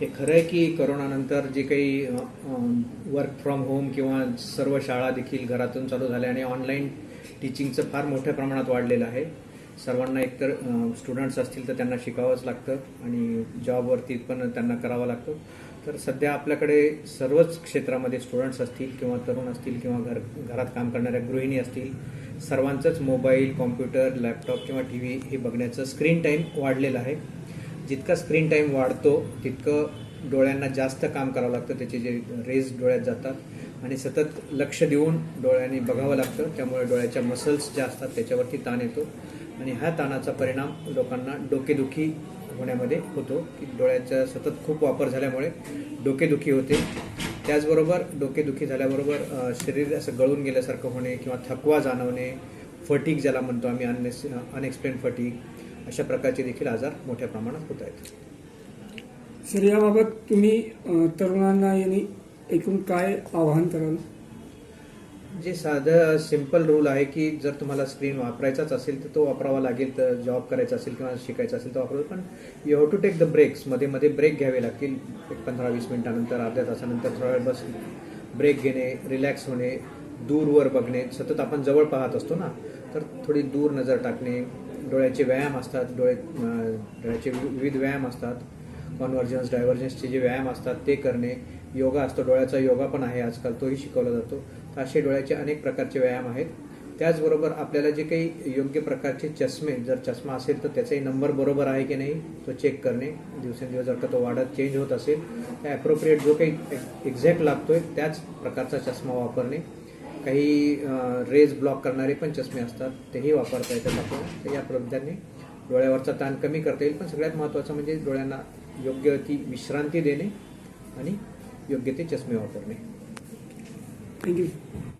हे खरं आहे की करोनानंतर जे काही वर्क फ्रॉम होम किंवा सर्व शाळा देखील घरातून चालू झाल्या आणि ऑनलाईन टीचिंगचं फार मोठ्या प्रमाणात वाढलेलं आहे. सर्वांना एकतर स्टुडंट्स असतील तर त्यांना शिकावंच लागतं आणि जॉबवरती पण त्यांना करावं लागतं. तर सध्या आपल्याकडे सर्वच क्षेत्रामध्ये स्टुडंट्स असतील किंवा तरुण असतील किंवा घर घरात काम करणाऱ्या गृहिणी असतील सर्वांचंच मोबाईल कॉम्प्युटर लॅपटॉप किंवा टी व्ही हे बघण्याचं स्क्रीन टाईम वाढलेलं आहे. जितका स्क्रीन टाईम वाढतो तितकं डोळ्यांना जास्त काम करावं लागतं. त्याचे जे रेज डोळ्यात जातात. आणि सतत लक्ष देऊन डोळ्यांनी बघावं लागतं. त्यामुळे डोळ्याच्या मसल्स ज्या असतात त्याच्यावरती ताण येतो. आणि ह्या ताणाचा परिणाम लोकांना डोकेदुखी होण्यामध्ये होतो. की डोळ्याचा सतत खूप वापर झाल्यामुळे डोकेदुखी होते. त्याचबरोबर डोकेदुखी झाल्याबरोबर शरीर असं गळून गेल्यासारखं होणे किंवा थकवा जाणवणे फटीक ज्याला म्हणतो आम्ही अननेस अनएक्सप्लेन फटीक अशा प्रकारचे देखील आजार मोठ्या प्रमाणात होत आहेत. सर याबाबत तुम्ही तरुणांना यांनी एकूण काय आवाहन कराल? जे साधं सिंपल रूल आहे की जर तुम्हाला स्क्रीन वापरायचाच असेल तर तो वापरावा लागेल तर जॉब करायचा असेल किंवा शिकायचं असेल तर वापरावं पण you have to take the ब्रेक्समध्ये मध्ये ब्रेक घ्यावे लागतील. एक पंधरा वीस मिनिटानंतर अर्ध्या तासानंतर थोडा वेळ बस ब्रेक घेणे रिलॅक्स होणे दूरवर बघणे. सतत आपण जवळ पाहत असतो ना तर थोडी दूर नजर टाकणे डोळ्याचे व्यायाम असतात डोळे डोळ्याचे वि- विविध व्यायाम असतात. कॉन्व्हर्जन्स डायव्हर्जन्सचे जे व्यायाम असतात ते करणे. योगा असतो डोळ्याचा योगा पण आहे आजकाल तोही शिकवला जातो. तर असे डोळ्याचे अनेक प्रकारचे व्यायाम आहेत. त्याचबरोबर आपल्याला जे काही योग्य प्रकारचे चष्मे जर चष्मा असेल तर त्याचाही नंबर बरोबर आहे की नाही तो चेक करणे. दिवसेंदिवस जर का तो वाढत चेंज होत असेल त्या ॲप्रोप्रिएट जो काही एक्झॅक्ट लागतोय त्याच प्रकारचा चष्मा वापरणे. काही रेज ब्लॉक करणारे पण चष्मे असतात तेही वापरता येतात आपल्याला तर या प्रबंधाने डोळ्यावरचा ताण कमी करता येईल. पण सगळ्यात महत्त्वाचं म्हणजे डोळ्यांना योग्य ती विश्रांती देणे आणि योग्य ते चष्मे वापरणे. थँक्यू